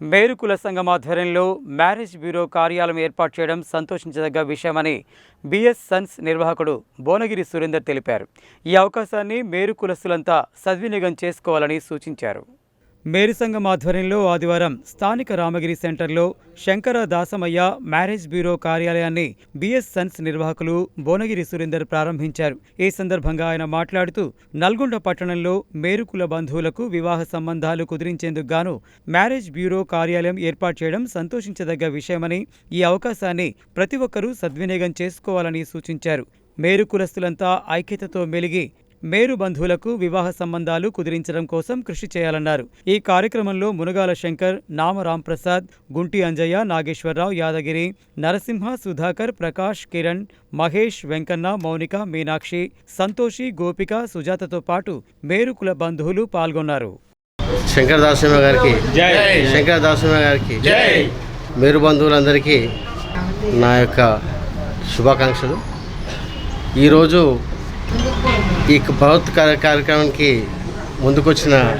మేరు కుల సంఘం ఆధ్వర్యంలో మ్యారేజ్ బ్యూరో కార్యాలయం ఏర్పాటు చేయడం సంతోషించదగ్గ విషయమని బిఎస్ సన్స్ నిర్వాహకుడు భువనగిరి సురేందర్ తెలిపారు. ఈ అవకాశాన్ని మేరు కులస్తులంతా సద్వినియోగం చేసుకోవాలని సూచించారు. మేరు సంఘం ఆధ్వర్యంలో ఆదివారం స్థానిక రామగిరి సెంటర్లో శంకర దాసమయ్య మ్యారేజ్ బ్యూరో కార్యాలయాన్ని బిఎస్ సన్స్ నిర్వాహకులు భువనగిరి సురేందర్ ప్రారంభించారు. ఈ సందర్భంగా ఆయన మాట్లాడుతూ నల్గొండ పట్టణంలో మేరుకుల బంధువులకు వివాహ సంబంధాలు కుదిరించేందుకు గాను మ్యారేజ్ బ్యూరో కార్యాలయం ఏర్పాటు చేయడం సంతోషించదగ్గ విషయమని ఈ అవకాశాన్ని ప్రతి ఒక్కరూ సద్వినియోగం చేసుకోవాలని సూచించారు. మేరు కులస్తులంతా ఐక్యతతో మెలిగి మేరు బంధువులకు వివాహ సంబంధాలు కుదిరించడం కోసం కృషి చేయాలన్నారు ఈ కార్యక్రమంలో మునగాల శంకర్ నామ రాంప్రసాద్ గుంటి అంజయ్య నాగేశ్వరరావు యాదగిరి నరసింహ సుధాకర్ ప్రకాష్ కిరణ్ మహేష్ వెంకన్న మౌనిక మీనాక్షి సంతోషి గోపిక సుజాతతో పాటు మేరు కుల బంధువులు పాల్గొన్నారు శంకర దాసమ్మ గారికి జై. శంకర దాసమ్మ గారికి జై. మేరు బంధువులందరికీ నా యొక్క శుభాకాంక్షలు ఈరోజు ఈ భౌత్ కార్య- కార్యక్రమానికి ముందుకొచ్చిన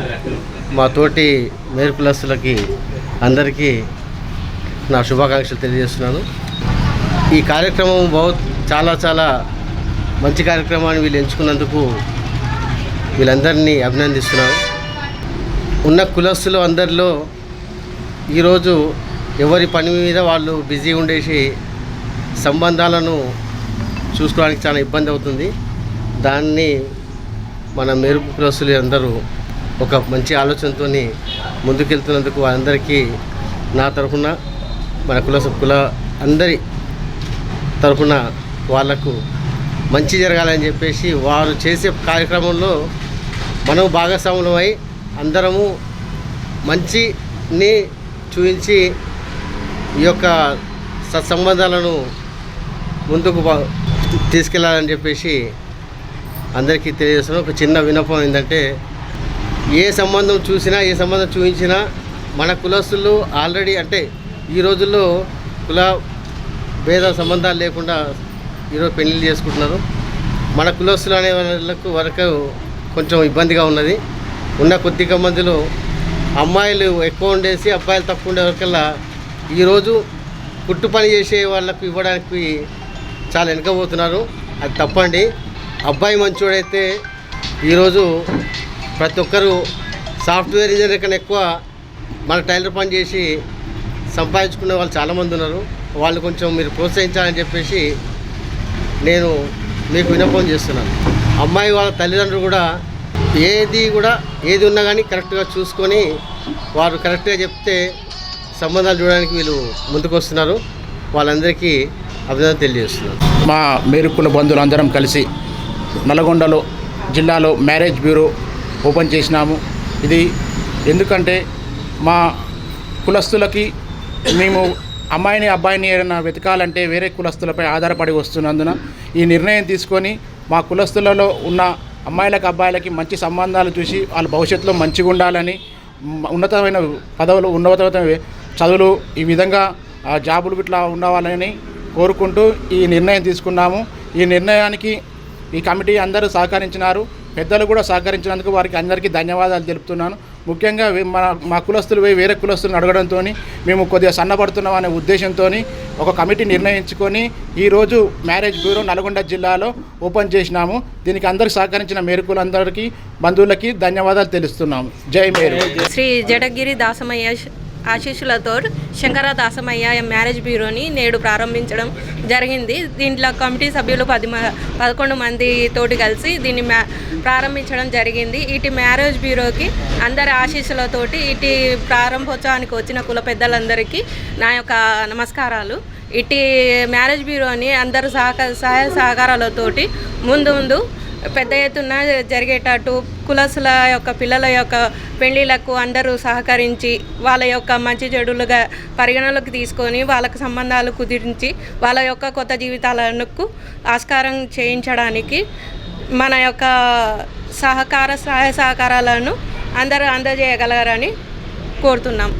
మా తోటి మేరు ప్లస్లకి అందరికీ నా శుభాకాంక్షలు తెలియజేస్తున్నాను. ఈ కార్యక్రమం బహుత్ చాలా చాలా మంచి కార్యక్రమాన్ని వీళ్ళు ఎంచుకున్నందుకు వీళ్ళందరినీ అభినందిస్తున్నాను. ఉన్న కులస్తులు అందరిలో ఈరోజు ఎవరి పని మీద వాళ్ళు బిజీ ఉండేసి సంబంధాలను చూసుకోవడానికి చాలా ఇబ్బంది అవుతుంది. దాన్ని మన మెరుపు కులస్తులు అందరూ ఒక మంచి ఆలోచనతో ముందుకెళ్తున్నందుకు వారందరికీ నా తరఫున మన కుల కుల అందరి తరఫున వాళ్ళకు మంచి జరగాలని చెప్పేసి వారు చేసే కార్యక్రమంలో మనం భాగస్వాములమై అందరము మంచిని చూపించి ఈ యొక్క సత్సంబంధాలను ముందుకు తీసుకెళ్ళాలని చెప్పేసి అందరికీ తెలియజేస్తున్నాం ఒక చిన్న వినపం ఏంటంటే ఏ సంబంధం చూసినా ఏ సంబంధం చూపించినా మన కులస్తులు ఆల్రెడీ అంటే ఈ రోజుల్లో కుల భేద సంబంధాలు లేకుండా ఈరోజు పెళ్ళిళ్ళు చేసుకుంటున్నారు. మన కులస్తులు అనే వాళ్ళకు వరకు కొంచెం ఇబ్బందిగా ఉన్నది. ఉన్న కొద్దిగా మందిలో అమ్మాయిలు ఎక్కువ ఉండేసి అబ్బాయిలు తక్కువ ఉండే వరకల్లా ఈరోజు కుట్టు పని చేసే వాళ్ళకు ఇవ్వడానికి చాలా వెనకపోతున్నారు అది తప్పండి. అబ్బాయి మంచోడైతే ఈరోజు ప్రతి ఒక్కరు సాఫ్ట్వేర్ ఇంజనీర్ కన్నా ఎక్కువ మన టైలర్ పని చేసి సంపాదించుకునే వాళ్ళు చాలామంది ఉన్నారు. వాళ్ళు కొంచెం మీరు ప్రోత్సహించాలని చెప్పేసి నేను మీకు విన్నపం చేస్తున్నాను. అమ్మాయి వాళ్ళ తల్లిదండ్రులు కూడా ఏది కూడా ఏది ఉన్నా కానీ కరెక్ట్గా చూసుకొని వారు కరెక్ట్గా చెప్తే సంబంధాలు చూడడానికి వీళ్ళు ముందుకు వస్తున్నారు. వాళ్ళందరికీ అభినందన తెలియజేస్తున్నాను. మా మేరుకుల బంధువులందరం కలిసి నల్గొండలో జిల్లాలో మ్యారేజ్ బ్యూరో ఓపెన్ చేసినాము. ఇది ఎందుకంటే మా కులస్తులకి మేము అమ్మాయిని అబ్బాయిని ఏదైనా వెతకాలంటే వేరే కులస్తులపై ఆధారపడి వస్తున్నందున ఈ నిర్ణయం తీసుకొని మా కులస్తులలో ఉన్న అమ్మాయిలకు అబ్బాయిలకి మంచి సంబంధాలు చూసి వాళ్ళ భవిష్యత్తులో మంచిగా ఉండాలని ఉన్నతమైన పదవులు ఉన్నతమైన చదువులు ఈ విధంగా జాబులు ఇట్లా ఉండవాలని కోరుకుంటూ ఈ నిర్ణయం తీసుకున్నాము. ఈ నిర్ణయానికి ఈ కమిటీ అందరూ సహకరించినారు. పెద్దలు కూడా సహకరించినందుకు వారికి అందరికీ ధన్యవాదాలు తెలుపుతున్నాను. ముఖ్యంగా మా మన మా కులస్తులు పోయి వేరే కులస్తులను అడగడంతో మేము కొద్దిగా సన్నపడుతున్నాం అనే ఉద్దేశంతో ఒక కమిటీ నిర్ణయించుకొని ఈరోజు మ్యారేజ్ బ్యూరో నల్గొండ జిల్లాలో ఓపెన్ చేసినాము. దీనికి అందరికి సహకరించిన మేరుకులందరికీ బంధువులకి ధన్యవాదాలు తెలుస్తున్నాము. జై మేరు. శ్రీ జడగిరి దాసమయ్య ఆశీస్సులతో శంకర దాసమయ్య మ్యారేజ్ బ్యూరోని నేడు ప్రారంభించడం జరిగింది. దీంట్లో కమిటీ సభ్యులు పది మ పదకొండు మంది తోటి కలిసి దీన్ని మ్యా ప్రారంభించడం జరిగింది. ఇటు మ్యారేజ్ బ్యూరోకి అందరి ఆశీస్సులతోటి ఇటు ప్రారంభోత్సవానికి వచ్చిన కుల పెద్దలందరికీ నా యొక్క నమస్కారాలు. ఇటు మ్యారేజ్ బ్యూరోని అందరు సహక సహాయ సహకారాలతోటి ముందు ముందు పెద్ద ఎత్తున జరిగేటట్టు కులసుల యొక్క పిల్లల యొక్క పెళ్ళిళ్ళకు అందరూ సహకరించి వాళ్ళ యొక్క మంచి చెడులుగా పరిగణలోకి తీసుకొని వాళ్ళకు సంబంధాలు కుదిరించి వాళ్ళ యొక్క కొత్త జీవితాలకు ఆస్కారం చేయించడానికి మన యొక్క సహకార సహాయ సహకారాలను అందరూ అందజేయగలరని కోరుతున్నాం.